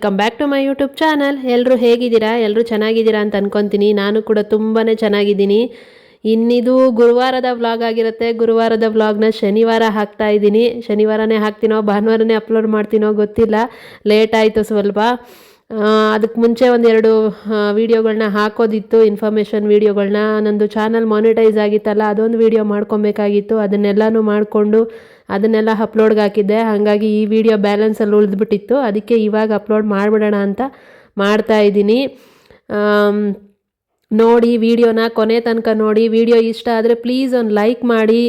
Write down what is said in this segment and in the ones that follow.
Welcome back to my YouTube channel ಎಲ್ಲರೂ ಹೇಗಿದ್ದೀರಾ? ಎಲ್ಲರೂ ಚೆನ್ನಾಗಿದ್ದೀರಾ ಅಂತ ಅನ್ಕೊತೀನಿ. ನಾನು ಕೂಡ ತುಂಬಾ ಚೆನ್ನಾಗಿದ್ದೀನಿ. ಇನ್ನಿದು ಗುರುವಾರದ ವ್ಲಾಗ್ ಆಗಿರುತ್ತೆ. ಗುರುವಾರದ ವ್ಲಾಗ್ನ ಶನಿವಾರ ಹಾಕ್ತಾ ಇದ್ದೀನಿ. ಶನಿವಾರನೇ ಹಾಕ್ತೀನೋ, ಭಾನುವಾರನೇ ಅಪ್ಲೋಡ್ ಮಾಡ್ತೀನೋ ಗೊತ್ತಿಲ್ಲ. ಲೇಟ್ ಆಯಿತು ಸ್ವಲ್ಪ. ಅದಕ್ಕೆ ಮುಂಚೆ ಒಂದೆರಡು ವೀಡಿಯೋಗಳನ್ನ ಹಾಕೋದಿತ್ತು ಇನ್ಫಾರ್ಮೇಷನ್ ವೀಡಿಯೋಗಳನ್ನ ನಂದು ಚಾನಲ್ ಮಾನಿಟೈಸ್ ಆಗಿತ್ತಲ್ಲ, ಅದೊಂದು ವೀಡಿಯೋ ಮಾಡ್ಕೊಬೇಕಾಗಿತ್ತು. ಅದನ್ನೆಲ್ಲನೂ ಮಾಡಿಕೊಂಡು ಅದನ್ನೆಲ್ಲ ಅಪ್ಲೋಡ್ಗೆ ಹಾಕಿದ್ದೆ. ಹಾಗಾಗಿ ಈ ವಿಡಿಯೋ ಬ್ಯಾಲೆನ್ಸಲ್ಲಿ ಉಳಿದ್ಬಿಟ್ಟಿತ್ತು. ಅದಕ್ಕೆ ಇವಾಗ ಅಪ್ಲೋಡ್ ಮಾಡಿಬಿಡೋಣ ಅಂತ ಮಾಡ್ತಾ ಇದ್ದೀನಿ. ನೋಡಿ ವಿಡಿಯೋನ ಕೊನೆ ತನಕ ನೋಡಿ. ವಿಡಿಯೋ ಇಷ್ಟ ಆದರೆ ಪ್ಲೀಸ್ ಒಂದು ಲೈಕ್ ಮಾಡಿ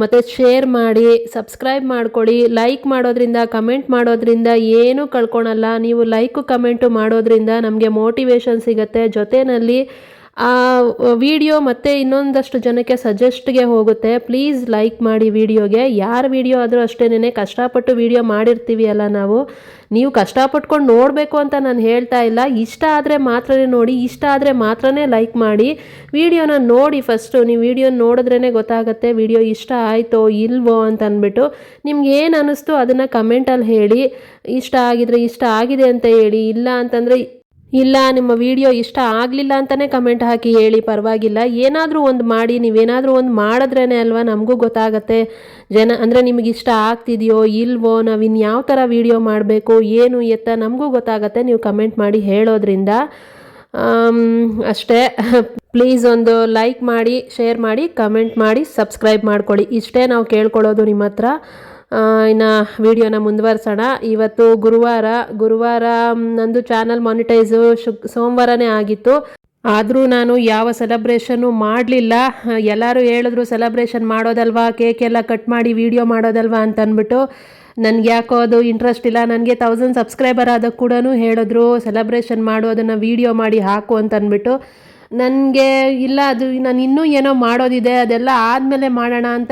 ಮತ್ತು ಶೇರ್ ಮಾಡಿ ಸಬ್ಸ್ಕ್ರೈಬ್ ಮಾಡ್ಕೊಳ್ಳಿ ಲೈಕ್ ಮಾಡೋದ್ರಿಂದ ಕಮೆಂಟ್ ಮಾಡೋದ್ರಿಂದ ಏನೂ ಕಳ್ಕೊಳಲ್ಲ. ನೀವು ಲೈಕು ಕಮೆಂಟು ಮಾಡೋದ್ರಿಂದ ನಮಗೆ ಮೋಟಿವೇಶನ್ ಸಿಗುತ್ತೆ. ಜೊತೆಯಲ್ಲಿ ಆ ವಿಡಿಯೋ ಮತ್ತು ಇನ್ನೊಂದಷ್ಟು ಜನಕ್ಕೆ ಸಜೆಸ್ಟ್ಗೆ ಹೋಗುತ್ತೆ. ಪ್ಲೀಸ್ ಲೈಕ್ ಮಾಡಿ ವಿಡಿಯೋಗೆ. ಯಾರು ವಿಡಿಯೋ ಆದರೂ ಅಷ್ಟೇನೆ ಕಷ್ಟಪಟ್ಟು ವಿಡಿಯೋ ಮಾಡಿರ್ತೀವಿ ಅಲ್ಲ ನಾವು. ನೀವು ಕಷ್ಟಪಟ್ಕೊಂಡು ನೋಡಬೇಕು ಅಂತ ನಾನು ಹೇಳ್ತಾ ಇಲ್ಲ. ಇಷ್ಟ ಆದರೆ ಮಾತ್ರನೇ ನೋಡಿ, ಇಷ್ಟ ಆದರೆ ಮಾತ್ರನೇ ಲೈಕ್ ಮಾಡಿ. ವಿಡಿಯೋನ ನೋಡಿ ಫಸ್ಟು. ನೀವು ವಿಡಿಯೋ ನೋಡಿದ್ರೇ ಗೊತ್ತಾಗುತ್ತೆ, ವಿಡಿಯೋ ಇಷ್ಟ ಆಯಿತೋ, ಇಲ್ವೋ ಅಂತ ಅಂದ್ಬಿಟ್ಟು ನಿಮ್ಗೆ ಏನು ಅನ್ನಿಸ್ತು ಅದನ್ನು ಕಮೆಂಟಲ್ಲಿ ಹೇಳಿ. ಇಷ್ಟ ಆಗಿದ್ರೆ ಇಷ್ಟ ಆಗಿದೆ ಅಂತ ಹೇಳಿ, ಇಲ್ಲ ಅಂತಂದರೆ ಇಲ್ಲ, ನಿಮ್ಮ ವಿಡಿಯೋ ಇಷ್ಟ ಆಗಲಿಲ್ಲ ಅಂತಲೇ ಕಮೆಂಟ್ ಹಾಕಿ ಹೇಳಿ, ಪರವಾಗಿಲ್ಲ. ಏನಾದರೂ ಒಂದು ಮಾಡಿ, ನೀವೇನಾದರೂ ಒಂದು ಮಾಡಿದ್ರೇ ಅಲ್ವಾ? ನಮಗೂ ಗೊತ್ತಾಗತ್ತೆ. ಜನ, ಅಂದರೆ ನಿಮಗೆ ಇಷ್ಟ ಆಗ್ತಿದೆಯೋ, ಇಲ್ವೋ, ನಾವು ಯಾವ ಥರ ವಿಡಿಯೋ ಮಾಡಬೇಕು, ಏನು ಎತ್ತ, ನಮಗೂ ಗೊತ್ತಾಗತ್ತೆ. ನೀವು ಕಮೆಂಟ್ ಮಾಡಿ ಹೇಳೋದ್ರಿಂದ. ಅಷ್ಟೇ. ಪ್ಲೀಸ್ ಒಂದು ಲೈಕ್ ಮಾಡಿ ಶೇರ್ ಮಾಡಿ ಕಮೆಂಟ್ ಮಾಡಿ ಸಬ್ಸ್ಕ್ರೈಬ್ ಮಾಡ್ಕೊಳ್ಳಿ. ಇಷ್ಟೇ ನಾವು ಕೇಳ್ಕೊಳ್ಳೋದು ನಿಮ್ಮ ಹತ್ರ ಇನ್ನು ವಿಡಿಯೋನ ಮುಂದುವರ್ಸೋಣ. ಇವತ್ತು ಗುರುವಾರ ಗುರುವಾರ ನಂದು ಚಾನಲ್ ಮಾನಿಟೈಸು ಶುಕ್, ಸೋಮವಾರನೇ ಆಗಿತ್ತು. ಆದರೂ ನಾನು ಯಾವ ಸೆಲೆಬ್ರೇಷನ್ನು ಮಾಡಲಿಲ್ಲ. ಎಲ್ಲರೂ ಹೇಳಿದ್ರು ಸೆಲೆಬ್ರೇಷನ್ ಮಾಡೋದಲ್ವಾ ಕೇಕ್ ಎಲ್ಲ ಕಟ್ ಮಾಡಿ ವಿಡಿಯೋ ಮಾಡೋದಲ್ವಾ ಅಂತ ಅಂದ್ಬಿಟ್ಟು ನನಗೆ ಯಾಕೋ ಅದು ಇಂಟ್ರೆಸ್ಟ್ ಇಲ್ಲ. ನನಗೆ ತೌಸಂಡ್ ಸಬ್ಸ್ಕ್ರೈಬರ್ ಆದ ಕೂಡ ಹೇಳಿದ್ರು ಸೆಲೆಬ್ರೇಷನ್ ಮಾಡು, ಅದನ್ನು ವೀಡಿಯೋ ಮಾಡಿ ಹಾಕು ಅಂತ ಅಂದ್ಬಿಟ್ಟು ನನಗೆ ಇಲ್ಲ, ಅದು ನಾನು ಇನ್ನೂ ಏನೋ ಮಾಡೋದಿದೆ, ಅದೆಲ್ಲ ಆದಮೇಲೆ ಮಾಡೋಣ ಅಂತ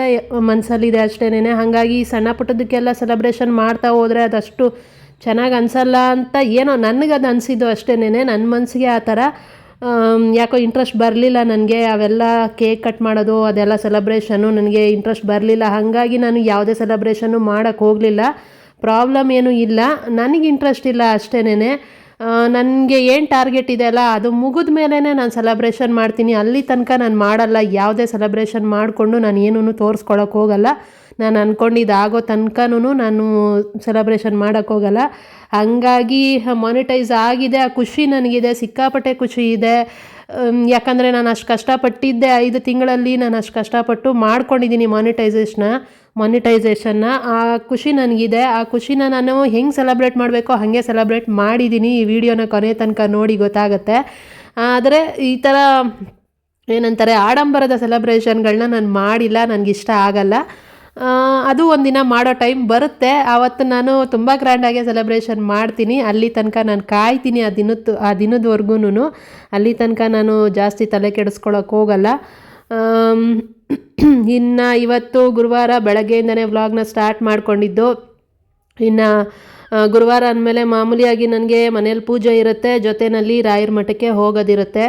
ಮನಸ್ಸಲ್ಲಿದೆ ಅಷ್ಟೇನೆ ಹಾಗಾಗಿ ಸಣ್ಣ ಪುಟ್ಟದಕ್ಕೆಲ್ಲ ಸೆಲೆಬ್ರೇಷನ್ ಮಾಡ್ತಾ ಹೋದರೆ ಅದಷ್ಟು ಚೆನ್ನಾಗಿ ಅನಿಸಲ್ಲ ಅಂತ ಏನೋ ನನಗೆ ಅದು ಅನಿಸಿದ್ದು ಅಷ್ಟೇನೆ ನನ್ನ ಮನಸ್ಸಿಗೆ ಆ ಥರ ಯಾಕೋ ಇಂಟ್ರೆಸ್ಟ್ ಬರಲಿಲ್ಲ ನನಗೆ. ಅವೆಲ್ಲ ಕೇಕ್ ಕಟ್ ಮಾಡೋದು, ಅದೆಲ್ಲ ಸೆಲೆಬ್ರೇಷನ್ನು ನನಗೆ ಇಂಟ್ರೆಸ್ಟ್ ಬರಲಿಲ್ಲ. ಹಾಗಾಗಿ ನಾನು ಯಾವುದೇ ಸೆಲೆಬ್ರೇಷನ್ನು ಮಾಡೋಕ್ಕೆ ಹೋಗಲಿಲ್ಲ. ಪ್ರಾಬ್ಲಮ್ ಏನೂ ಇಲ್ಲ. ನನಗೆ ಇಂಟ್ರೆಸ್ಟ್ ಇಲ್ಲ ಅಷ್ಟೇನೆ ನನಗೆ ಏನು ಟಾರ್ಗೆಟ್ ಇದೆ ಅಲ್ಲ, ಅದು ಮುಗಿದ ಮೇಲೇ ನಾನು ಸೆಲೆಬ್ರೇಷನ್ ಮಾಡ್ತೀನಿ. ಅಲ್ಲಿ ತನಕ ನಾನು ಮಾಡಲ್ಲ. ಯಾವುದೇ ಸೆಲೆಬ್ರೇಷನ್ ಮಾಡಿಕೊಂಡು ನಾನು ಏನೂ ತೋರಿಸ್ಕೊಳಕ್ಕೆ ಹೋಗಲ್ಲ. ನಾನು ಅಂದ್ಕೊಂಡಿದ್ದು ಆಗೋ ತನಕನೂ ನಾನು ಸೆಲೆಬ್ರೇಷನ್ ಮಾಡೋಕ್ಕೆ ಹೋಗಲ್ಲ. ಹಂಗಾಗಿ ಮಾನಿಟೈಸ್ ಆಗಿದೆ. ಆ ಖುಷಿ ನನಗಿದೆ. ಸಿಕ್ಕಾಪಟ್ಟೆ ಖುಷಿ ಇದೆ. ಯಾಕಂದರೆ ನಾನು ಅಷ್ಟು ಕಷ್ಟಪಟ್ಟಿದ್ದೆ ಐದು ತಿಂಗಳಲ್ಲಿ. ನಾನು ಅಷ್ಟು ಕಷ್ಟಪಟ್ಟು ಮಾಡ್ಕೊಂಡಿದ್ದೀನಿ ಮಾನಿಟೈಸೇಷನ್ನ ಮಾನಿಟೈಸೇಷನ್ನ ಆ ಖುಷಿ ನನಗಿದೆ. ಆ ಖುಷಿನ ನಾನು ಹೆಂಗೆ ಸೆಲೆಬ್ರೇಟ್ ಮಾಡಬೇಕೋ ಹಾಗೆ ಸೆಲೆಬ್ರೇಟ್ ಮಾಡಿದ್ದೀನಿ ಈ ವಿಡಿಯೋನ ಕೊನೆ ತನಕ ನೋಡಿ ಗೊತ್ತಾಗುತ್ತೆ. ಆದರೆ ಈ ಥರ ಏನಂತಾರೆ ಆಡಂಬರದ ಸೆಲೆಬ್ರೇಷನ್ಗಳನ್ನ ನಾನು ಮಾಡಿಲ್ಲ, ನನಗಿಷ್ಟ ಆಗಲ್ಲ. ಅದು ಒಂದಿನ ಮಾಡೋ ಟೈಮ್ ಬರುತ್ತೆ. ಆವತ್ತು ನಾನು ತುಂಬ ಗ್ರ್ಯಾಂಡಾಗೆ ಸೆಲೆಬ್ರೇಷನ್ ಮಾಡ್ತೀನಿ. ಅಲ್ಲಿ ತನಕ ನಾನು ಕಾಯ್ತೀನಿ ಆ ದಿನದ ಆ ದಿನದವರೆಗೂ ಅಲ್ಲಿ ತನಕ ನಾನು ಜಾಸ್ತಿ ತಲೆ ಕೆಡಿಸ್ಕೊಳಕ್ಕೆ ಹೋಗಲ್ಲ. ಇನ್ನು ಇವತ್ತು ಗುರುವಾರ ಬೆಳಗ್ಗೆಯಿಂದನೇ ವ್ಲಾಗ್ನ ಸ್ಟಾರ್ಟ್ ಮಾಡಿಕೊಂಡಿದ್ದು. ಇನ್ನು ಗುರುವಾರ ಅಂದಮೇಲೆ ಮಾಮೂಲಿಯಾಗಿ ನನಗೆ ಮನೇಲಿ ಪೂಜೆ ಇರುತ್ತೆ ಜೊತೆಯಲ್ಲಿ ರಾಯರ ಮಠಕ್ಕೆ ಹೋಗೋದಿರುತ್ತೆ.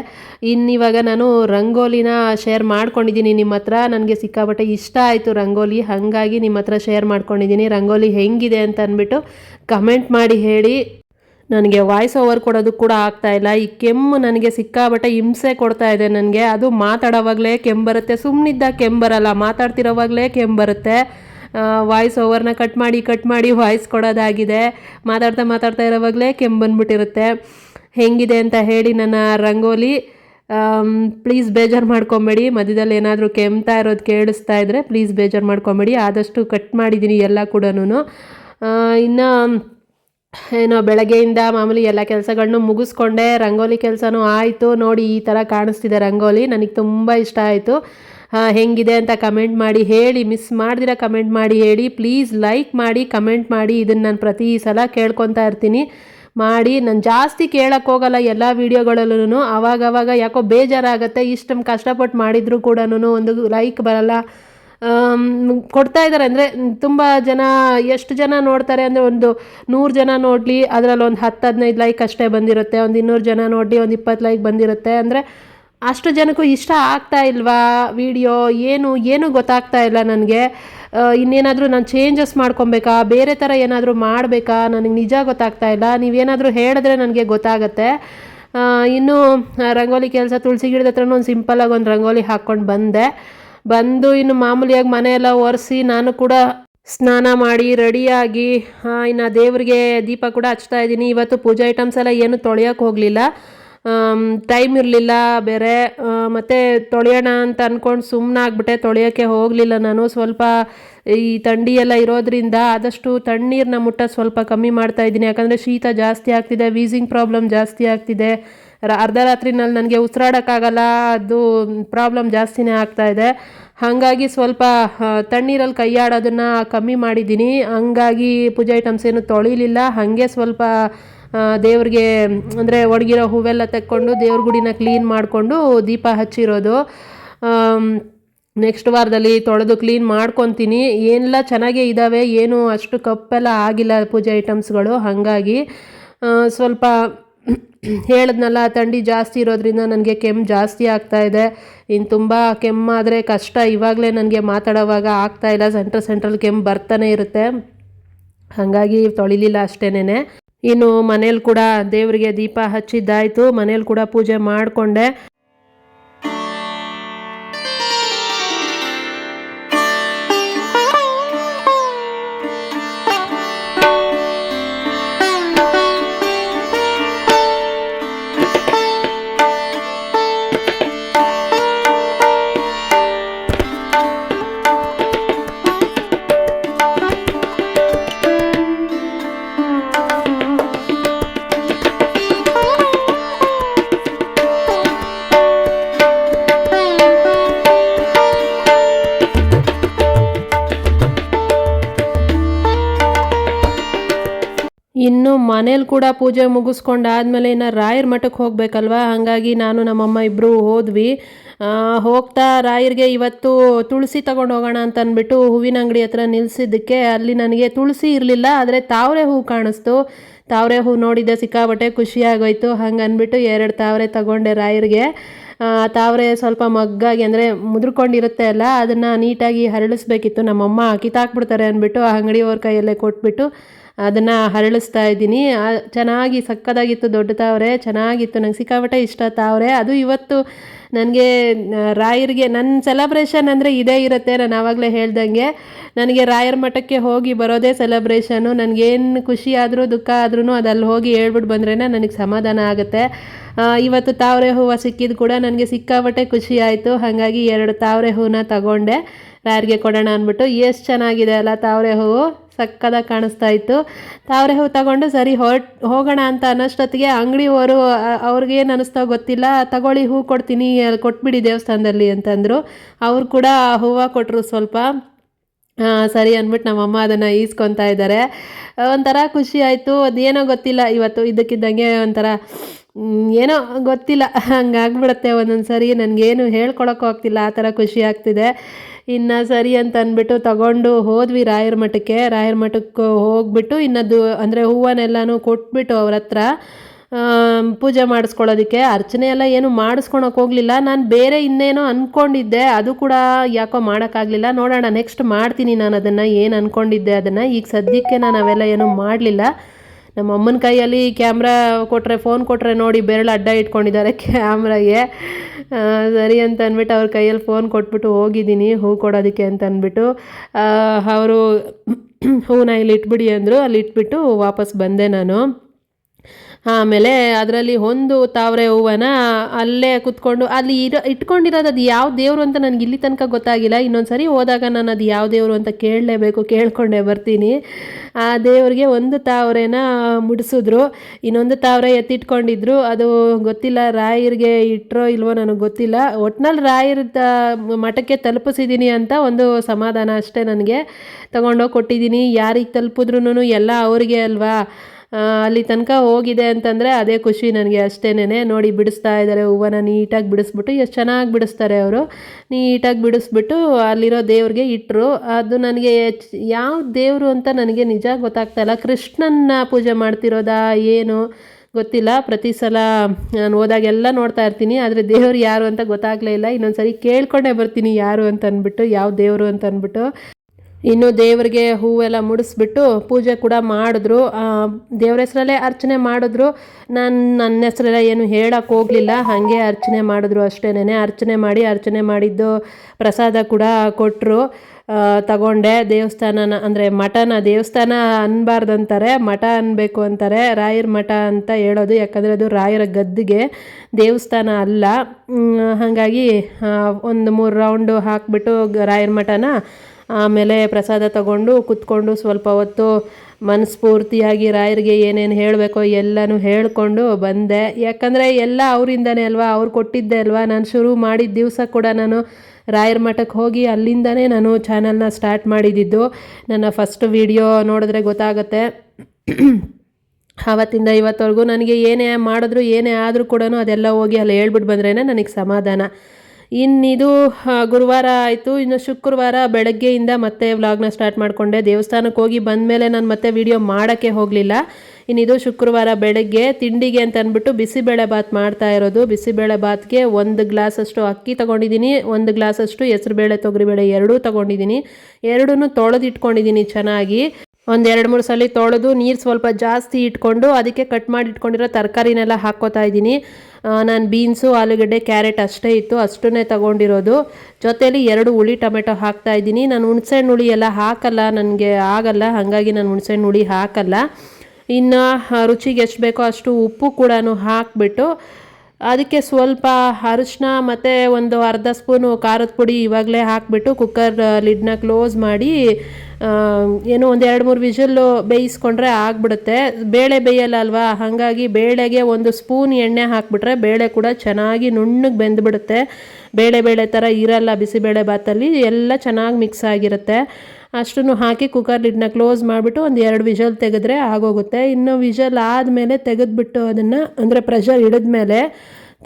ಇನ್ನಿವಾಗ ನಾನು ರಂಗೋಲಿನ ಶೇರ್ ಮಾಡ್ಕೊಂಡಿದ್ದೀನಿ ನಿಮ್ಮ ಹತ್ರ. ನನಗೆ ಸಿಕ್ಕಾಪಟ್ಟೆ ಇಷ್ಟ ಆಯಿತು ರಂಗೋಲಿ, ಹಾಗಾಗಿ ನಿಮ್ಮ ಹತ್ರ ಶೇರ್ ಮಾಡ್ಕೊಂಡಿದ್ದೀನಿ. ರಂಗೋಲಿ ಹೆಂಗಿದೆ ಅಂತ ಅಂದ್ಬಿಟ್ಟು ಕಮೆಂಟ್ ಮಾಡಿ ಹೇಳಿ. ನನಗೆ ವಾಯ್ಸ್ ಓವರ್ ಕೊಡೋದು ಕೂಡ ಆಗ್ತಾ ಇಲ್ಲ. ಈ ಕೆಮ್ಮು ನನಗೆ ಸಿಕ್ಕಾಬಟ್ಟೆ ಹಿಂಸೆ ಕೊಡ್ತಾ ಇದೆ ನನಗೆ. ಅದು ಮಾತಾಡೋವಾಗಲೇ ಕೆಮ್ಮು ಬರುತ್ತೆ. ಸುಮ್ಮನಿದ್ದ ಕೆಮ್ಮು ಬರಲ್ಲ. ಮಾತಾಡ್ತಿರೋವಾಗಲೇ ಕೆಮ್ಮು ಬರುತ್ತೆ. ವಾಯ್ಸ್ ಓವರ್ನ ಕಟ್ ಮಾಡಿ ಕಟ್ ಮಾಡಿ ವಾಯ್ಸ್ ಕೊಡೋದಾಗಿದೆ. ಮಾತಾಡ್ತಾ ಮಾತಾಡ್ತಾ ಇರೋವಾಗಲೇ ಕೆಮ್ಮು ಬಂದ್ಬಿಟ್ಟಿರುತ್ತೆ. ಹೆಂಗಿದೆ ಅಂತ ಹೇಳಿ ನನ್ನ ರಂಗೋಲಿ. ಪ್ಲೀಸ್ ಬೇಜಾರು ಮಾಡ್ಕೊಬೇಡಿ. ಮಧ್ಯದಲ್ಲಿ ಏನಾದರೂ ಕೆಮ್ತಾ ಇರೋದು ಕೇಳಿಸ್ತಾ ಇದ್ದರೆ ಪ್ಲೀಸ್ ಬೇಜಾರು ಮಾಡ್ಕೊಬೇಡಿ. ಆದಷ್ಟು ಕಟ್ ಮಾಡಿದ್ದೀನಿ ಎಲ್ಲ ಕೂಡ ಇನ್ನು ಏನೋ ಬೆಳಗ್ಗೆಯಿಂದ ಮಾಮೂಲಿ ಎಲ್ಲ ಕೆಲಸಗಳನ್ನು ಮುಗಿಸ್ಕೊಂಡೆ, ರಂಗೋಲಿ ಕೆಲಸನೂ ಆಯಿತು. ನೋಡಿ ಈ ಥರ ಕಾಣಿಸ್ತಿದೆ ರಂಗೋಲಿ, ನನಗೆ ತುಂಬ ಇಷ್ಟ ಆಯಿತು. ಹೆಂಗಿದೆ ಅಂತ ಕಮೆಂಟ್ ಮಾಡಿ ಹೇಳಿ, ಮಿಸ್ ಮಾಡ್ದಿರ ಕಮೆಂಟ್ ಮಾಡಿ ಹೇಳಿ. ಪ್ಲೀಸ್ ಲೈಕ್ ಮಾಡಿ, ಕಮೆಂಟ್ ಮಾಡಿ ಇದನ್ನು ನಾನು ಪ್ರತಿ ಸಲ ಕೇಳ್ಕೊತಾ ಇರ್ತೀನಿ. ಮಾಡಿ, ನಾನು ಜಾಸ್ತಿ ಕೇಳಕ್ಕೆ ಹೋಗಲ್ಲ ಎಲ್ಲ ವೀಡಿಯೋಗಳಲ್ಲೂ ಅವಾಗವಾಗ ಯಾಕೋ ಬೇಜಾರಾಗುತ್ತೆ ಇಷ್ಟು ಕಷ್ಟಪಟ್ಟು ಮಾಡಿದರೂ ಕೂಡ ಒಂದು ಲೈಕ್ ಬರಲ್ಲ. ಕೊಡ್ತಾ ಇದ್ದಾರೆ ಅಂದರೆ ತುಂಬ ಜನ, ಎಷ್ಟು ಜನ ನೋಡ್ತಾರೆ ಅಂದರೆ ಒಂದು ನೂರು ಜನ ನೋಡಲಿ, ಅದರಲ್ಲಿ ಒಂದು ಹತ್ತು ಹದಿನೈದು ಲೈಕ್ ಅಷ್ಟೇ ಬಂದಿರುತ್ತೆ, ಒಂದು ಇನ್ನೂರು ಜನ ನೋಡಲಿ, ಒಂದು ಇಪ್ಪತ್ತು ಲೈಕ್ ಬಂದಿರುತ್ತೆ. ಅಂದರೆ ಅಷ್ಟು ಜನಕ್ಕೂ ಇಷ್ಟ ಆಗ್ತಾ ಇಲ್ವಾ ವಿಡಿಯೋ? ಏನು ಏನು ಗೊತ್ತಾಗ್ತಾ ಇಲ್ಲ ನನಗೆ. ಇನ್ನೇನಾದರೂ ನಾನು ಚೇಂಜಸ್ ಮಾಡ್ಕೊಬೇಕಾ? ಬೇರೆ ಥರ ಏನಾದರೂ ಮಾಡಬೇಕಾ? ನನಗೆ ನಿಜ ಗೊತ್ತಾಗ್ತಾ ಇಲ್ಲ. ನೀವೇನಾದರೂ ಹೇಳಿದ್ರೆ ನನಗೆ ಗೊತ್ತಾಗತ್ತೆ. ಇನ್ನೂ ರಂಗೋಲಿ ಕೆಲಸ ತುಳಸಿ ಗಿಡದ ಹತ್ರನೂ ಒಂದು ಸಿಂಪಲ್ಲಾಗಿ ಒಂದು ರಂಗೋಲಿ ಹಾಕ್ಕೊಂಡು ಬಂದೆ. ಬಂದು ಇನ್ನು ಮಾಮೂಲಿಯಾಗಿ ಮನೆಯೆಲ್ಲ ಒರೆಸಿ ನಾನು ಕೂಡ ಸ್ನಾನ ಮಾಡಿ ರೆಡಿಯಾಗಿ ಇನ್ನು ದೇವರಿಗೆ ದೀಪ ಕೂಡ ಹಚ್ತಾ ಇದ್ದೀನಿ. ಇವತ್ತು ಪೂಜೆ ಐಟಮ್ಸ್ ಎಲ್ಲ ಏನು ತೊಳೆಯೋಕೆ ಹೋಗಲಿಲ್ಲ. ಟೈಮ್ ಇರಲಿಲ್ಲ ಬೇರೆ. ಮತ್ತು ತೊಳೆಯೋಣ ಅಂತ ಅಂದ್ಕೊಂಡು ಸುಮ್ಮನೆ ಆಗ್ಬಿಟ್ಟೆ. ತೊಳೆಯೋಕ್ಕೆ ಹೋಗಲಿಲ್ಲ ನಾನು. ಸ್ವಲ್ಪ ಈ ಥಂಡಿ ಎಲ್ಲ ಇರೋದ್ರಿಂದ ಆದಷ್ಟು ತಣ್ಣೀರನ್ನ ಮುಟ್ಟ ಸ್ವಲ್ಪ ಕಮ್ಮಿ ಮಾಡ್ತಾ ಇದ್ದೀನಿ. ಯಾಕಂದರೆ ಶೀತ ಜಾಸ್ತಿ ಆಗ್ತಿದೆ ವೀಸಿಂಗ್ ಪ್ರಾಬ್ಲಮ್ ಜಾಸ್ತಿ ಆಗ್ತಿದೆ. ಅರ್ಧ ರಾತ್ರಿನಲ್ಲಿ ನನಗೆ ಉಸಿರಾಡೋಕ್ಕಾಗಲ್ಲ, ಅದು ಪ್ರಾಬ್ಲಮ್ ಜಾಸ್ತಿನೇ ಆಗ್ತಾ ಇದೆ. ಹಾಗಾಗಿ ಸ್ವಲ್ಪ ತಣ್ಣೀರಲ್ಲಿ ಕೈಯಾಡೋದನ್ನು ಕಮ್ಮಿ ಮಾಡಿದ್ದೀನಿ. ಹಂಗಾಗಿ ಪೂಜೆ ಐಟಮ್ಸ್ ಏನು ತೊಳಿಲಿಲ್ಲ. ಹಾಗೆ ಸ್ವಲ್ಪ ದೇವ್ರಿಗೆ, ಅಂದರೆ ಒಣಗಿರೋ ಹೂವೆಲ್ಲ ತೆಕ್ಕೊಂಡು ದೇವ್ರ ಗುಡಿನ ಕ್ಲೀನ್ ಮಾಡಿಕೊಂಡು ದೀಪ ಹಚ್ಚಿರೋದು. ನೆಕ್ಸ್ಟ್ ವಾರದಲ್ಲಿ ತೊಳೆದು ಕ್ಲೀನ್ ಮಾಡ್ಕೊತೀನಿ. ಏನೆಲ್ಲ ಚೆನ್ನಾಗೇ ಇದ್ದಾವೆ ಏನು ಅಷ್ಟು ಕಪ್ಪೆಲ್ಲ ಆಗಿಲ್ಲ ಪೂಜೆ ಐಟಮ್ಸ್ಗಳು ಹಾಗಾಗಿ ಸ್ವಲ್ಪ ಹೇಳಿದ್ನಲ್ಲ, ಥಂಡಿ ಜಾಸ್ತಿ ಇರೋದ್ರಿಂದ ನನಗೆ ಕೆಮ್ಮು ಜಾಸ್ತಿ ಆಗ್ತಾ ಇದೆ. ಇನ್ನು ತುಂಬ ಕೆಮ್ಮಾದರೆ ಕಷ್ಟ. ಇವಾಗಲೇ ನನಗೆ ಮಾತಾಡೋವಾಗ ಆಗ್ತಾ ಇಲ್ಲ. ಸೆಂಟ್ರ್ ಸೆಂಟ್ರಲ್ ಕೆಮ್ಮು ಬರ್ತಾನೆ ಇರುತ್ತೆ. ಹಾಗಾಗಿ ತೊಳಿಲಿಲ್ಲ ಅಷ್ಟೇನೆ ಇನ್ನು ಮನೇಲಿ ಕೂಡ ದೇವರಿಗೆ ದೀಪ ಹಚ್ಚಿದ್ದಾಯಿತು. ಮನೇಲಿ ಕೂಡ ಪೂಜೆ ಮಾಡಿಕೊಂಡೆ. ಮನೇಲಿ ಕೂಡ ಪೂಜೆ ಮುಗಿಸ್ಕೊಂಡಾದ್ಮೇಲೆ ಇನ್ನು ರಾಯರ ಮಠಕ್ಕೆ ಹೋಗಬೇಕಲ್ವಾ? ಹಾಗಾಗಿ ನಾನು ನಮ್ಮಮ್ಮ ಇಬ್ಬರು ಹೋದ್ವಿ. ಹೋಗ್ತಾ ರಾಯರಿಗೆ ಇವತ್ತು ತುಳಸಿ ತಗೊಂಡು ಹೋಗೋಣ ಅಂತ ಅಂದ್ಬಿಟ್ಟು ಹೂವಿನ ಅಂಗಡಿ ಹತ್ರ ನಿಲ್ಲಿಸಿದ್ದಕ್ಕೆ ಅಲ್ಲಿ ನನಗೆ ತುಳಸಿ ಇರಲಿಲ್ಲ, ಆದರೆ ತಾವರೆ ಹೂ ಕಾಣಿಸ್ತು. ತಾವರೆ ಹೂ ನೋಡಿದ್ದೆ ಸಿಕ್ಕಾಬಟ್ಟೆ ಖುಷಿಯಾಗೋಯ್ತು. ಹಂಗೆ ಅಂದ್ಬಿಟ್ಟು ಎರಡು ತಾವರೆ ತಗೊಂಡೆ ರಾಯರಿಗೆ. ತಾವರೆ ಸ್ವಲ್ಪ ಮಗ್ಗಾಗಿ ಅಂದರೆ ಮುದ್ರಕೊಂಡಿರುತ್ತೆ ಅಲ್ಲ, ಅದನ್ನು ನೀಟಾಗಿ ಹರಳಿಸ್ಬೇಕಿತ್ತು. ನಮ್ಮಮ್ಮ ಕಿತ್ತಾಕ್ಬಿಡ್ತಾರೆ ಅಂದ್ಬಿಟ್ಟು ಆ ಅಂಗಡಿಯವ್ರ ಕೈಯಲ್ಲೇ ಕೊಟ್ಬಿಟ್ಟು ಅದನ್ನು ಹರಳಿಸ್ತಾ ಇದ್ದೀನಿ. ಚೆನ್ನಾಗಿ ಸಕ್ಕದಾಗಿತ್ತು ದೊಡ್ಡ ತಾವ್ರೆ, ಚೆನ್ನಾಗಿತ್ತು. ನಂಗೆ ಸಿಕ್ಕಾಪಟ್ಟೆ ಇಷ್ಟ ತಾವ್ರೆ. ಅದು ಇವತ್ತು ನನಗೆ ರಾಯರಿಗೆ ನನ್ನ ಸೆಲೆಬ್ರೇಷನ್ ಅಂದರೆ ಇದೇ ಇರುತ್ತೆ ನಾನು ಆವಾಗಲೇ ಹೇಳ್ದಂಗೆ. ನನಗೆ ರಾಯರ ಮಠಕ್ಕೆ ಹೋಗಿ ಬರೋದೇ ಸೆಲೆಬ್ರೇಷನು ನನಗೇನು ಖುಷಿ ಆದರೂ, ದುಃಖ ಆದ್ರೂ ಅದು ಅಲ್ಲಿ ಹೋಗಿ ಹೇಳ್ಬಿಟ್ಟು ಬಂದ್ರೇ ನನಗೆ ಸಮಾಧಾನ ಆಗುತ್ತೆ. ಇವತ್ತು ತಾವರೆ ಹೂವು ಸಿಕ್ಕಿದ್ದು ಕೂಡ ನನಗೆ ಸಿಕ್ಕಾಪಟ್ಟೆ ಖುಷಿ ಆಯಿತು. ಹಾಗಾಗಿ ಎರಡು ತಾವರೆ ಹೂವನ್ನ ತಗೊಂಡೆ. ರಾಯರಿಗೆ ಕೊಡೋಣ ಅಂದ್ಬಿಟ್ಟು. ಎಷ್ಟು ಚೆನ್ನಾಗಿದೆ ಅಲ್ಲ ತಾವರೆ ಹೂವು? ಸಕ್ಕದಾಗಿ ಕಾಣಿಸ್ತಾ ಇತ್ತು. ತಾವರೆ ಹೂ ತಗೊಂಡು ಸರಿ ಹೊರಟ್ ಹೋಗೋಣ ಅಂತ ಅನ್ನೋಷ್ಟೊತ್ತಿಗೆ ಅಂಗಡಿಯವರು ಅವ್ರಿಗೇನು ಅನ್ನಿಸ್ತೋ ಗೊತ್ತಿಲ್ಲ. ತಗೊಳ್ಳಿ ಹೂ ಕೊಡ್ತೀನಿ, ಅಲ್ಲಿ ಕೊಟ್ಬಿಡಿ ದೇವಸ್ಥಾನದಲ್ಲಿ ಅಂತಂದರು. ಅವ್ರು ಕೂಡ ಹೂವು ಕೊಟ್ಟರು ಸ್ವಲ್ಪ. ಸರಿ ಅಂದ್ಬಿಟ್ಟು ನಮ್ಮಮ್ಮ ಅದನ್ನು ಈಸ್ಕೊತಾ ಇದ್ದಾರೆ ಒಂಥರ ಖುಷಿ ಆಯಿತು. ಅದೇನೋ ಗೊತ್ತಿಲ್ಲ. ಇವತ್ತು ಇದಕ್ಕಿದ್ದಂಗೆ ಒಂಥರ ಏನೋ ಗೊತ್ತಿಲ್ಲ. ಹಂಗಾಗ್ಬಿಡುತ್ತೆ ಒಂದೊಂದು ಸರಿ ನನಗೇನು ಹೇಳ್ಕೊಳಕ್ಕೂ ಆಗ್ತಿಲ್ಲ ಆ ಥರ ಖುಷಿ ಆಗ್ತಿದೆ. ಇನ್ನು ಸರಿ ಅಂತ ಅಂದ್ಬಿಟ್ಟು ತಗೊಂಡು ಹೋದ್ವಿ ರಾಯರ ಮಠಕ್ಕೆ. ರಾಯರ ಮಠಕ್ಕೆ ಹೋಗ್ಬಿಟ್ಟು ಇನ್ನದು ಅಂದರೆ ಹೂವನ್ನೆಲ್ಲನೂ ಕೊಟ್ಬಿಟ್ಟು ಅವ್ರ ಹತ್ರ ಪೂಜೆ ಮಾಡಿಸ್ಕೊಳ್ಳೋದಕ್ಕೆ. ಅರ್ಚನೆ ಎಲ್ಲ ಏನು ಮಾಡಿಸ್ಕೊಳಕ್ಕೆ ಹೋಗಲಿಲ್ಲ. ನಾನು ಬೇರೆ ಇನ್ನೇನೋ ಅಂದ್ಕೊಂಡಿದ್ದೆ ಅದು ಕೂಡ ಯಾಕೋ ಮಾಡೋಕ್ಕಾಗಲಿಲ್ಲ. ನೋಡೋಣ ನೆಕ್ಸ್ಟ್ ಮಾಡ್ತೀನಿ ನಾನು ಅದನ್ನು. ಏನು ಅಂದ್ಕೊಂಡಿದ್ದೆ ಅದನ್ನು. ಈಗ ಸದ್ಯಕ್ಕೆ ನಾನು ಅವೆಲ್ಲ ಏನೂ ಮಾಡಲಿಲ್ಲ. ನಮ್ಮ ಅಮ್ಮನ ಕೈಯಲ್ಲಿ ಕ್ಯಾಮ್ರಾ ಕೊಟ್ಟರೆ ಫೋನ್ ಕೊಟ್ಟರೆ ನೋಡಿ ಬೆರಳು ಅಡ್ಡ ಇಟ್ಕೊಂಡಿದ್ದಾರೆ ಕ್ಯಾಮ್ರಾಗೆ. ಸರಿ ಅಂತ ಅಂದ್ಬಿಟ್ಟು ಅವ್ರ ಕೈಯಲ್ಲಿ ಫೋನ್ ಕೊಟ್ಬಿಟ್ಟು ಹೋಗಿದ್ದೀನಿ, ಹೂ ಕೊಡೋದಕ್ಕೆ ಅಂತ ಅಂದ್ಬಿಟ್ಟು. ಅವರು ಹೂನ ಇಲ್ಲಿ ಇಟ್ಬಿಡಿ ಅಂದರು, ಅಲ್ಲಿ ಇಟ್ಬಿಟ್ಟು ವಾಪಸ್ ಬಂದೆ ನಾನು. ಆಮೇಲೆ ಅದರಲ್ಲಿ ಒಂದು ತಾವರೆ ಹೂವನ ಅಲ್ಲೇ ಕುತ್ಕೊಂಡು ಅಲ್ಲಿ ಇರೋ, ಇಟ್ಕೊಂಡಿರೋದು ಅದು ಯಾವ ದೇವರು ಅಂತ ನನಗೆ ಇಲ್ಲಿ ತನಕ ಗೊತ್ತಾಗಿಲ್ಲ. ಇನ್ನೊಂದು ಸರಿ ಹೋದಾಗ ನಾನು ಅದು ಯಾವ ದೇವರು ಅಂತ ಕೇಳಲೇಬೇಕು, ಕೇಳ್ಕೊಂಡೇ ಬರ್ತೀನಿ. ಆ ದೇವ್ರಿಗೆ ಒಂದು ತಾವರೆನ ಮುಡಿಸಿದ್ರು. ಇನ್ನೊಂದು ತಾವರೆ ಎತ್ತಿಟ್ಕೊಂಡಿದ್ರು. ಅದು ಗೊತ್ತಿಲ್ಲ ರಾಯರಿಗೆ ಇಟ್ಟರೋ ಇಲ್ವೋ ನನಗೆ ಗೊತ್ತಿಲ್ಲ. ಒಟ್ನಲ್ಲಿ ರಾಯರ ಮಠಕ್ಕೆ ತಲುಪಿಸಿದ್ದೀನಿ ಅಂತ ಒಂದು ಸಮಾಧಾನ ಅಷ್ಟೇ ನನಗೆ. ತಗೊಂಡೋಗಿ ಕೊಟ್ಟಿದ್ದೀನಿ ಯಾರಿಗೆ ತಲುಪಿದ್ರೂ ಎಲ್ಲ ಅವರಿಗೆ ಅಲ್ವಾ? ಅಲ್ಲಿ ತನಕ ಹೋಗಿದೆ ಅಂತಂದರೆ ಅದೇ ಖುಷಿ ನನಗೆ ಅಷ್ಟೇನೆ ನೋಡಿ, ಬಿಡಿಸ್ತಾ ಇದ್ದಾರೆ ಹೂವನ್ನ ನೀಟಾಗಿ ಬಿಡಿಸ್ಬಿಟ್ಟು, ಎಷ್ಟು ಚೆನ್ನಾಗಿ ಬಿಡಿಸ್ತಾರೆ ಅವರು. ನೀಟಾಗಿ ಬಿಡಿಸ್ಬಿಟ್ಟು ಅಲ್ಲಿರೋ ದೇವ್ರಿಗೆ ಇಟ್ಟರು ಅದು ನನಗೆ ಯಾವ ದೇವರು ಅಂತ ನನಗೆ ನಿಜ ಗೊತ್ತಾಗ್ತಾ ಇಲ್ಲ. ಕೃಷ್ಣನ ಪೂಜೆ ಮಾಡ್ತಿರೋದಾ, ಏನು ಗೊತ್ತಿಲ್ಲ. ಪ್ರತಿ ಸಲ ನಾನು ಹೋದಾಗೆಲ್ಲ ನೋಡ್ತಾ ಇರ್ತೀನಿ. ಆದರೆ ದೇವರು ಯಾರು ಅಂತ ಗೊತ್ತಾಗಲೇ ಇಲ್ಲ. ಇನ್ನೊಂದು ಸರಿ ಕೇಳ್ಕೊಂಡೇ ಬರ್ತೀನಿ ಯಾರು ಅಂತ ಅಂದ್ಬಿಟ್ಟು, ಯಾವ ದೇವರು ಅಂತ ಅಂದ್ಬಿಟ್ಟು. ಇನ್ನು ದೇವರಿಗೆ ಹೂವೆಲ್ಲ ಮುಡಿಸ್ಬಿಟ್ಟು ಪೂಜೆ ಕೂಡ ಮಾಡಿದ್ರು. ದೇವರ ಹೆಸರಲ್ಲೇ ಅರ್ಚನೆ ಮಾಡಿದ್ರು. ನಾನು ನನ್ನ ಹೆಸರೆಲ್ಲ ಏನು ಹೇಳಕ್ಕೆ ಹೋಗಲಿಲ್ಲ. ಹಾಗೆ ಅರ್ಚನೆ ಮಾಡಿದ್ರು ಅಷ್ಟೇನೆ ಅರ್ಚನೆ ಮಾಡಿ, ಅರ್ಚನೆ ಮಾಡಿದ್ದು ಪ್ರಸಾದ ಕೂಡ ಕೊಟ್ಟರು ತಗೊಂಡೆ. ದೇವಸ್ಥಾನನ, ಅಂದರೆ ಮಠನ, ದೇವಸ್ಥಾನ ಅನ್ಬಾರ್ದು ಅಂತಾರೆ ಮಠ ಅನ್ಬೇಕು ಅಂತಾರೆ. ರಾಯರ ಮಠ ಅಂತ ಹೇಳೋದು. ಯಾಕಂದರೆ ಅದು ರಾಯರ ಗದ್ದಿಗೆ. ದೇವಸ್ಥಾನ ಅಲ್ಲ. ಹಾಗಾಗಿ ಒಂದು ಮೂರು ರೌಂಡು ಹಾಕಿಬಿಟ್ಟು ರಾಯರ ಮಠನ ಆಮೇಲೆ ಪ್ರಸಾದ ತಗೊಂಡು ಕುತ್ಕೊಂಡು ಸ್ವಲ್ಪ ಹೊತ್ತು ಮನಸ್ಫೂರ್ತಿಯಾಗಿ ರಾಯರಿಗೆ ಏನೇನು ಹೇಳಬೇಕೋ ಎಲ್ಲನೂ ಹೇಳಿಕೊಂಡು ಬಂದೆ. ಯಾಕಂದರೆ ಎಲ್ಲ ಅವರಿಂದನೇ ಅಲ್ವಾ? ಅವ್ರು ಕೊಟ್ಟಿದ್ದೆ ಅಲ್ವಾ? ನಾನು ಶುರು ಮಾಡಿದ ದಿವಸ ಕೂಡ ನಾನು ರಾಯರ ಮಠಕ್ಕೆ ಹೋಗಿ ಅಲ್ಲಿಂದನೇ ನಾನು ಚಾನಲ್ನ ಸ್ಟಾರ್ಟ್ ಮಾಡಿದ್ದಿದ್ದು ನನ್ನ ಫಸ್ಟ್ ವಿಡಿಯೋ ನೋಡಿದ್ರೆ ಗೊತ್ತಾಗುತ್ತೆ. ಆವತ್ತಿಂದ ಇವತ್ತವರೆಗೂ ನನಗೆ ಏನೇ ಮಾಡಿದ್ರು ಏನೇ ಆದರೂ ಕೂಡ ಅದೆಲ್ಲ ಹೋಗಿ ಅಲ್ಲಿ ಹೇಳ್ಬಿಟ್ಟು ಬಂದ್ರೇ ನನಗೆ ಸಮಾಧಾನ. ಇನ್ನಿದು ಗುರುವಾರ ಆಯಿತು. ಇನ್ನು ಶುಕ್ರವಾರ ಬೆಳಗ್ಗೆಯಿಂದ ಮತ್ತೆ ವ್ಲಾಗ್ನ ಸ್ಟಾರ್ಟ್ ಮಾಡಿಕೊಂಡೆ. ದೇವಸ್ಥಾನಕ್ಕೆ ಹೋಗಿ ಬಂದ ಮೇಲೆ ನಾನು ಮತ್ತೆ ವಿಡಿಯೋ ಮಾಡೋಕ್ಕೆ ಹೋಗಲಿಲ್ಲ. ಇನ್ನಿದು ಶುಕ್ರವಾರ ಬೆಳಗ್ಗೆ ತಿಂಡಿಗೆ ಅಂತ ಅಂದ್ಬಿಟ್ಟು ಬಿಸಿಬೇಳೆ ಬಾತ್ ಮಾಡ್ತಾ ಇರೋದು. ಬಿಸಿಬೇಳೆ ಬಾತ್ಗೆ ಒಂದು ಗ್ಲಾಸಷ್ಟು ಅಕ್ಕಿ ತೊಗೊಂಡಿದ್ದೀನಿ, ಒಂದು ಗ್ಲಾಸಷ್ಟು ಹೆಸರುಬೇಳೆ, ತೊಗರಿಬೇಳೆ ಎರಡೂ ತೊಗೊಂಡಿದ್ದೀನಿ. ಎರಡೂ ತೊಳೆದು ಇಟ್ಕೊಂಡಿದ್ದೀನಿ ಚೆನ್ನಾಗಿ. ಒಂದು ಎರಡು ಮೂರು ಸಲ ತೊಳೆದು ನೀರು ಸ್ವಲ್ಪ ಜಾಸ್ತಿ ಇಟ್ಕೊಂಡು ಅದಕ್ಕೆ ಕಟ್ ಮಾಡಿ ಇಟ್ಕೊಂಡಿರೋ ತರಕಾರಿನೆಲ್ಲ ಹಾಕ್ಕೋತಾ ಇದ್ದೀನಿ. ನಾನು ಬೀನ್ಸು, ಆಲೂಗಡ್ಡೆ, ಕ್ಯಾರೆಟ್ ಅಷ್ಟೇ ಇತ್ತು. ಅಷ್ಟನ್ನೇ ತಗೊಂಡಿರೋದು. ಜೊತೆಯಲ್ಲಿ ಎರಡು ಹುಳಿ ಟೊಮೆಟೊ ಹಾಕ್ತಾ ಇದ್ದೀನಿ. ನಾನು ಹುಣಸೆಹಣ್ಣು ಹುಳಿ ಎಲ್ಲ ಹಾಕಲ್ಲ. ನನಗೆ ಆಗಲ್ಲ. ಹಾಗಾಗಿ ನಾನು ಹುಣಸೆಹಣ್ಣು ಹುಳಿ ಹಾಕಲ್ಲ. ಇನ್ನು ರುಚಿಗೆ ಎಷ್ಟು ಬೇಕೋ ಅಷ್ಟು ಉಪ್ಪು ಕೂಡ ಹಾಕ್ಬಿಟ್ಟು, ಅದಕ್ಕೆ ಸ್ವಲ್ಪ ಅರಿಶಿನ ಮತ್ತು ಒಂದು ಅರ್ಧ ಸ್ಪೂನು ಖಾರದ ಪುಡಿ ಇವಾಗಲೇ ಹಾಕಿಬಿಟ್ಟು ಕುಕ್ಕರ್ ಲಿಡ್ನ ಕ್ಲೋಸ್ ಮಾಡಿ ಏನೋ ಒಂದು ಎರಡು ಮೂರು ವಿಷಲ್ಲು ಬೇಯಿಸ್ಕೊಂಡ್ರೆ ಆಗಿಬಿಡುತ್ತೆ. ಬೇಳೆ ಬೇಯಲ್ಲ ಅಲ್ವಾ ಹಾಗಾಗಿ ಬೇಳೆಗೆ ಒಂದು ಸ್ಪೂನ್ ಎಣ್ಣೆ ಹಾಕಿಬಿಟ್ರೆ ಬೇಳೆ ಕೂಡ ಚೆನ್ನಾಗಿ ನುಣ್ಣಗೆ ಬೆಂದ್ಬಿಡುತ್ತೆ. ಬೇಳೆ ಬೇಳೆ ಥರ ಇರಲ್ಲ ಬಿಸಿಬೇಳೆ ಬಾತಲ್ಲಿ, ಎಲ್ಲ ಚೆನ್ನಾಗಿ ಮಿಕ್ಸ್ ಆಗಿರುತ್ತೆ. ಅಷ್ಟನ್ನು ಹಾಕಿ ಕುಕ್ಕರ್ ಲಿಡ್ನ ಕ್ಲೋಸ್ ಮಾಡಿಬಿಟ್ಟು ಒಂದು ಎರಡು ವಿಷಲ್ ತೆಗೆದ್ರೆ ಆಗೋಗುತ್ತೆ. ಇನ್ನು ವಿಷಲ್ ಆದಮೇಲೆ ತೆಗೆದ್ಬಿಟ್ಟು ಅದನ್ನು, ಅಂದರೆ ಪ್ರೆಷರ್ ಹಿಡಿದ್ಮೇಲೆ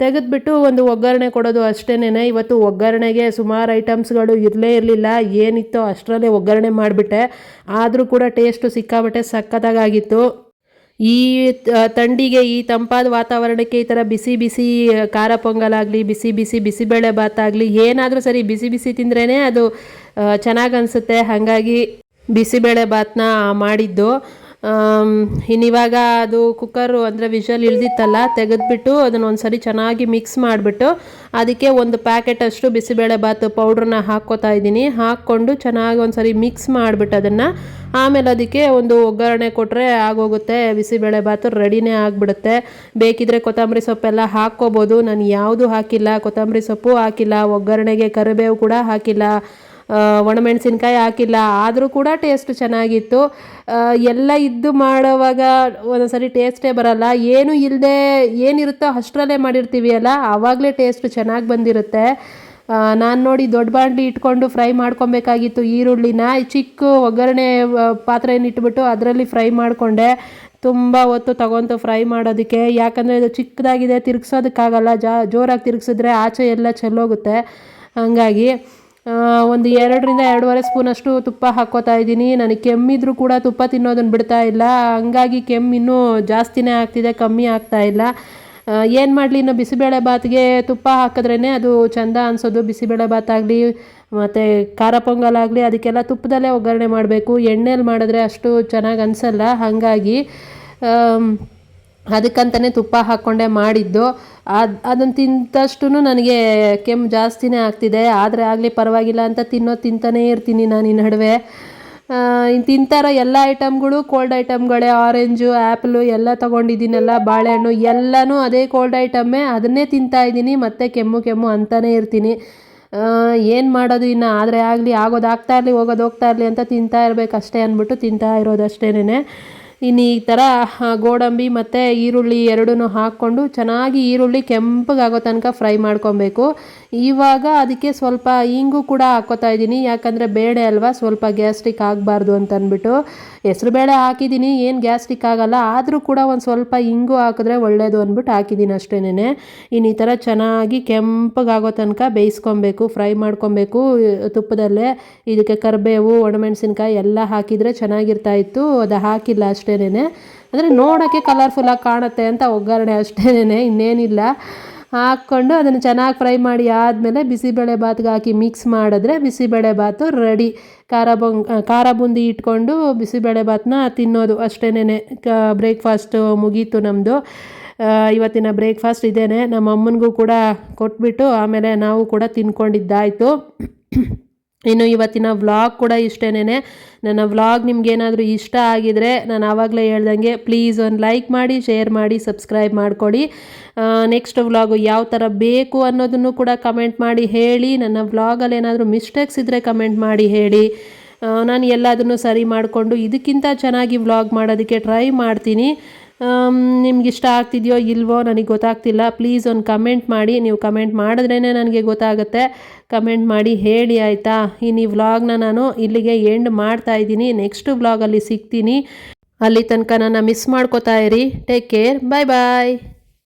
ತೆಗೆದ್ಬಿಟ್ಟು ಒಂದು ಒಗ್ಗರಣೆ ಕೊಡೋದು ಅಷ್ಟೇನೆ ಇವತ್ತು ಒಗ್ಗರಣೆಗೆ ಸುಮಾರು ಐಟಮ್ಸ್ಗಳು ಇರಲೇ ಇರಲಿಲ್ಲ. ಏನಿತ್ತೋ ಅಷ್ಟರಲ್ಲೇ ಒಗ್ಗರಣೆ ಮಾಡಿಬಿಟ್ಟೆ. ಆದರೂ ಕೂಡ ಟೇಸ್ಟು ಸಿಕ್ಕಾಬಟ್ಟೆ ಸಖತ್ತಾಗಿತ್ತು ಈ ಥಂಡಿಗೆ ಈ ತಂಪಾದ ವಾತಾವರಣಕ್ಕೆ ಈ ಥರ ಬಿಸಿ ಬಿಸಿ ಖಾರ ಪೊಂಗಲಾಗಲಿ ಬಿಸಿ ಬಿಸಿ ಬಿಸಿಬೇಳೆ ಭಾತಾಗಲಿ ಏನಾದರೂ ಸರಿ ಬಿಸಿ ಬಿಸಿ ತಿಂದ್ರೇ ಅದು ಚೆನ್ನಾಗಿ ಅನಿಸುತ್ತೆ. ಹಾಗಾಗಿ ಬಿಸಿಬೇಳೆ ಭಾತ್ನ ಮಾಡಿದ್ದು. ಇನ್ನಿವಾಗ ಅದು ಕುಕ್ಕರು ಅಂದರೆ ವಿಷಲ್ ಇಳ್ದಿತ್ತಲ್ಲ, ತೆಗೆದುಬಿಟ್ಟು ಅದನ್ನು ಒಂದು ಸರಿ ಚೆನ್ನಾಗಿ ಮಿಕ್ಸ್ ಮಾಡಿಬಿಟ್ಟು ಅದಕ್ಕೆ ಒಂದು ಪ್ಯಾಕೆಟ್ ಅಷ್ಟು ಬಿಸಿಬೇಳೆ ಪೌಡ್ರನ್ನ ಹಾಕ್ಕೋತಾ ಇದ್ದೀನಿ. ಹಾಕ್ಕೊಂಡು ಚೆನ್ನಾಗಿ ಒಂದು ಸರಿ ಮಿಕ್ಸ್ ಮಾಡಿಬಿಟ್ಟು ಅದನ್ನು. ಆಮೇಲೆ ಅದಕ್ಕೆ ಒಂದು ಒಗ್ಗರಣೆ ಕೊಟ್ಟರೆ ಆಗೋಗುತ್ತೆ, ಬಿಸಿಬೇಳೆ ಭಾತು ರೆಡಿನೇ ಆಗಿಬಿಡುತ್ತೆ. ಬೇಕಿದ್ರೆ ಕೊತ್ತಂಬರಿ ಸೊಪ್ಪೆಲ್ಲ ಹಾಕ್ಕೋಬೋದು. ನಾನು ಯಾವುದೂ ಹಾಕಿಲ್ಲ, ಕೊತ್ತಂಬರಿ ಸೊಪ್ಪು ಹಾಕಿಲ್ಲ, ಒಗ್ಗರಣೆಗೆ ಕರಿಬೇವು ಕೂಡ ಹಾಕಿಲ್ಲ. ಒಣಮೆಣಸಿನ್ಕಾಯಿ ಹಾಕಿಲ್ಲ, ಆದರೂ ಕೂಡ ಟೇಸ್ಟ್ ಚೆನ್ನಾಗಿತ್ತು. ಎಲ್ಲ ಇದ್ದು ಮಾಡೋವಾಗ ಒಂದೊಂದ್ಸರಿ ಟೇಸ್ಟೇ ಬರಲ್ಲ. ಏನು ಇಲ್ಲದೆ ಏನಿರುತ್ತೋ ಅಷ್ಟರಲ್ಲೇ ಮಾಡಿರ್ತೀವಿ ಅಲ್ಲ? ಆವಾಗಲೇ ಟೇಸ್ಟ್ ಚೆನ್ನಾಗಿ ಬಂದಿರುತ್ತೆ. ನಾನು ನೋಡಿ ದೊಡ್ಡ ಬಾಂಡ್ಲಿ ಇಟ್ಕೊಂಡು ಫ್ರೈ ಮಾಡ್ಕೊಬೇಕಾಗಿತ್ತು ಈರುಳ್ಳಿನ. ಚಿಕ್ಕ ಒಗ್ಗರಣೆ ಇಟ್ಬಿಟ್ಟು ಅದರಲ್ಲಿ ಫ್ರೈ ಮಾಡಿಕೊಂಡೆ. ತುಂಬ ಹೊತ್ತು ತಗೊಂತು ಫ್ರೈ ಮಾಡೋದಕ್ಕೆ. ಯಾಕಂದರೆ ಇದು ಚಿಕ್ಕದಾಗಿದೆ, ತಿರುಗಿಸೋದಕ್ಕಾಗಲ್ಲ. ಜಾ, ಜೋರಾಗಿ ತಿರುಗಿಸಿದ್ರೆ ಆಚೆ ಎಲ್ಲ ಚೆಲ್ಲೋಗುತ್ತೆ. ಹಾಗಾಗಿ ಒಂದು ಎರಡರಿಂದ ಎರಡೂವರೆ ಸ್ಪೂನಷ್ಟು ತುಪ್ಪ ಹಾಕ್ಕೋತಾ ಇದ್ದೀನಿ. ನನಗೆ ಕೆಮ್ಮಿದ್ರೂ ಕೂಡ ತುಪ್ಪ ತಿನ್ನೋದನ್ನು ಬಿಡ್ತಾ ಇಲ್ಲ. ಹಂಗಾಗಿ ಕೆಮ್ಮು ಇನ್ನೂ ಜಾಸ್ತಿನೇ ಆಗ್ತಿದೆ, ಕಮ್ಮಿ ಆಗ್ತಾ ಇಲ್ಲ. ಏನು ಮಾಡಲಿ, ಇನ್ನು ಬಿಸಿಬೇಳೆ ಬಾತ್ಗೆ ತುಪ್ಪ ಹಾಕಿದ್ರೇ ಅದು ಚಂದ ಅನಿಸೋದು. ಬಿಸಿಬೇಳೆ ಆಗಲಿ ಮತ್ತು ಖಾರ ಪೊಂಗಲ್ ಆಗಲಿ, ಅದಕ್ಕೆಲ್ಲ ತುಪ್ಪದಲ್ಲೇ ಒಗ್ಗರಣೆ ಮಾಡಬೇಕು. ಎಣ್ಣೆಲಿ ಮಾಡಿದ್ರೆ ಅಷ್ಟು ಚೆನ್ನಾಗಿ ಅನಿಸಲ್ಲ. ಹಾಗಾಗಿ ಅದಕ್ಕಂತಲೇ ತುಪ್ಪ ಹಾಕ್ಕೊಂಡೆ ಮಾಡಿದ್ದು. ಅದು ಅದನ್ನು ತಿಂತಷ್ಟು ನನಗೆ ಕೆಮ್ಮು ಜಾಸ್ತಿನೇ ಆಗ್ತಿದೆ. ಆದರೆ ಆಗಲಿ ಪರವಾಗಿಲ್ಲ ಅಂತ ತಿನ್ನೋ ತಿಂತಾನೇ ಇರ್ತೀನಿ ನಾನು ಈ ನಡುವೆ. ತಿಂತಾರೋ ಎಲ್ಲ ಐಟಮ್ಗಳು ಕೋಲ್ಡ್ ಐಟಮ್ಗಳೇ ಆರೆಂಜು ಆ್ಯಪಲು ಎಲ್ಲ ತೊಗೊಂಡಿದ್ದೀನಲ್ಲ, ಬಾಳೆಹಣ್ಣು ಎಲ್ಲನೂ ಅದೇ ಕೋಲ್ಡ್ ಐಟಮ್ಮೇ. ಅದನ್ನೇ ತಿಂತಾ ಇದ್ದೀನಿ, ಮತ್ತು ಕೆಮ್ಮು ಕೆಮ್ಮು ಅಂತಲೇ ಇರ್ತೀನಿ. ಏನು ಮಾಡೋದು ಇನ್ನು? ಆದರೆ ಆಗಲಿ ಆಗೋದಾಗ್ತಾ ಇರಲಿ, ಹೋಗೋದು ಹೋಗ್ತಾ ಇರಲಿ ಅಂತ ತಿಂತಾ ಇರಬೇಕಷ್ಟೇ ಅಂದ್ಬಿಟ್ಟು ತಿಂತಾ ಇರೋದು ಅಷ್ಟೇನೆ ಇನ್ನು ಈ ಥರ ಗೋಡಂಬಿ ಮತ್ತು ಈರುಳ್ಳಿ ಎರಡೂ ಹಾಕ್ಕೊಂಡು ಚೆನ್ನಾಗಿ ಈರುಳ್ಳಿ ಕೆಂಪಗಾಗೋ ತನಕ ಫ್ರೈ ಮಾಡ್ಕೊಬೇಕು. ಇವಾಗ ಅದಕ್ಕೆ ಸ್ವಲ್ಪ ಇಂಗು ಕೂಡ ಹಾಕೋತಾ ಇದ್ದೀನಿ. ಯಾಕಂದರೆ ಬೇಳೆ ಅಲ್ವಾ, ಸ್ವಲ್ಪ ಗ್ಯಾಸ್ಟ್ರಿಕ್ ಆಗಬಾರ್ದು ಅಂತ ಅಂದ್ಬಿಟ್ಟು ಹೆಸ್ರುಬೇಳೆ ಹಾಕಿದ್ದೀನಿ, ಏನು ಗ್ಯಾಸ್ಟ್ರಿಕ್ ಆಗಲ್ಲ, ಆದರೂ ಕೂಡ ಒಂದು ಸ್ವಲ್ಪ ಇಂಗು ಹಾಕಿದ್ರೆ ಒಳ್ಳೆಯದು ಅಂದ್ಬಿಟ್ಟು ಹಾಕಿದ್ದೀನಿ ಅಷ್ಟೇನೆ ಇನ್ನು ಈ ಥರ ಚೆನ್ನಾಗಿ ಕೆಂಪಗಾಗೋ ತನಕ ಬೇಯಿಸ್ಕೊಬೇಕು, ಫ್ರೈ ಮಾಡ್ಕೊಬೇಕು ತುಪ್ಪದಲ್ಲೇ. ಇದಕ್ಕೆ ಕರಿಬೇವು, ಒಣಮೆಣಸಿನ್ಕಾಯಿ ಎಲ್ಲ ಹಾಕಿದರೆ ಚೆನ್ನಾಗಿರ್ತಾಯಿತ್ತು ಅದು ಹಾಕಿಲ್ಲ ಅಷ್ಟೇನೆ ಅಂದರೆ ನೋಡೋಕ್ಕೆ ಕಲರ್ಫುಲ್ಲಾಗಿ ಕಾಣುತ್ತೆ ಅಂತ ಒಗ್ಗರಣೆ ಅಷ್ಟೇನೆ ಇನ್ನೇನಿಲ್ಲ. ಹಾಕ್ಕೊಂಡು ಅದನ್ನು ಚೆನ್ನಾಗಿ ಫ್ರೈ ಮಾಡಿ ಆದಮೇಲೆ ಬಿಸಿಬೇಳೆ ಬಾತ್ಗೆ ಹಾಕಿ ಮಿಕ್ಸ್ ಮಾಡಿದ್ರೆ ಬಿಸಿಬೇಳೆ ಭಾತು ರೆಡಿ ಖಾರ ಬೊಂಗ್ ಖಾರ ಬುಂದಿ ಇಟ್ಕೊಂಡು ಬಿಸಿಬೇಳೆ ಬಾತನ್ನ ತಿನ್ನೋದು ಅಷ್ಟೇನೆ ಕ ಬ್ರೇಕ್ಫಾಸ್ಟು ಮುಗೀತು ನಮ್ಮದು ಇವತ್ತಿನ ಬ್ರೇಕ್ಫಾಸ್ಟ್ ಇದೇನೆ. ನಮ್ಮ ಅಮ್ಮನಿಗೂ ಕೂಡ ಕೊಟ್ಬಿಟ್ಟು ಆಮೇಲೆ ನಾವು ಕೂಡ ತಿನ್ಕೊಂಡಿದ್ದಾಯಿತು. ಇನ್ನು ಇವತ್ತಿನ ವ್ಲಾಗ್ ಕೂಡ ಇಷ್ಟೇನೆ ನನ್ನ ವ್ಲಾಗ್ ನಿಮ್ಗೇನಾದರೂ ಇಷ್ಟ ಆಗಿದರೆ ನಾನು ಆವಾಗಲೇ ಹೇಳ್ದಂಗೆ ಪ್ಲೀಸ್ ಒಂದು ಲೈಕ್ ಮಾಡಿ ಶೇರ್ ಮಾಡಿ ಸಬ್ಸ್ಕ್ರೈಬ್ ಮಾಡಿಕೊಡಿ. ನೆಕ್ಸ್ಟ್ ವ್ಲಾಗು ಯಾವ ಥರ ಬೇಕು ಅನ್ನೋದನ್ನು ಕೂಡ ಕಮೆಂಟ್ ಮಾಡಿ ಹೇಳಿ. ನನ್ನ ವ್ಲಾಗಲ್ಲಿ ಏನಾದರೂ ಮಿಸ್ಟೇಕ್ಸ್ ಇದ್ದರೆ ಕಮೆಂಟ್ ಮಾಡಿ ಹೇಳಿ. ನಾನು ಎಲ್ಲದನ್ನು ಸರಿ ಮಾಡಿಕೊಂಡು ಇದಕ್ಕಿಂತ ಚೆನ್ನಾಗಿ ವ್ಲಾಗ್ ಮಾಡೋದಕ್ಕೆ ಟ್ರೈ ಮಾಡ್ತೀನಿ. ನಿಮ್ಗೆ ಇಷ್ಟ ಆಗ್ತಿದೆಯೋ ಇಲ್ವೋ ನನಗೆ ಗೊತ್ತಾಗ್ತಿಲ್ಲ ಪ್ಲೀಸ್ ಒಂದು ಕಮೆಂಟ್ ಮಾಡಿ. ನೀವು ಕಮೆಂಟ್ ಮಾಡಿದ್ರೇ ನನಗೆ ಗೊತ್ತಾಗುತ್ತೆ. ಕಮೆಂಟ್ ಮಾಡಿ ಹೇಳಿ ಆಯಿತಾ? ಇನ್ನು ಈ ವ್ಲಾಗ್ನ ನಾನು ಇಲ್ಲಿಗೆ ಎಂಡ್ ಮಾಡ್ತಾ ಇದ್ದೀನಿ. ನೆಕ್ಸ್ಟ್ ವ್ಲಾಗಲ್ಲಿ ಸಿಗ್ತೀನಿ. ಅಲ್ಲಿ ತನಕ ನನ್ನ ಮಿಸ್ ಮಾಡ್ಕೋತಾ ಇರಿ. ಟೇಕ್ ಕೇರ್ ಬಾಯ್ ಬಾಯ್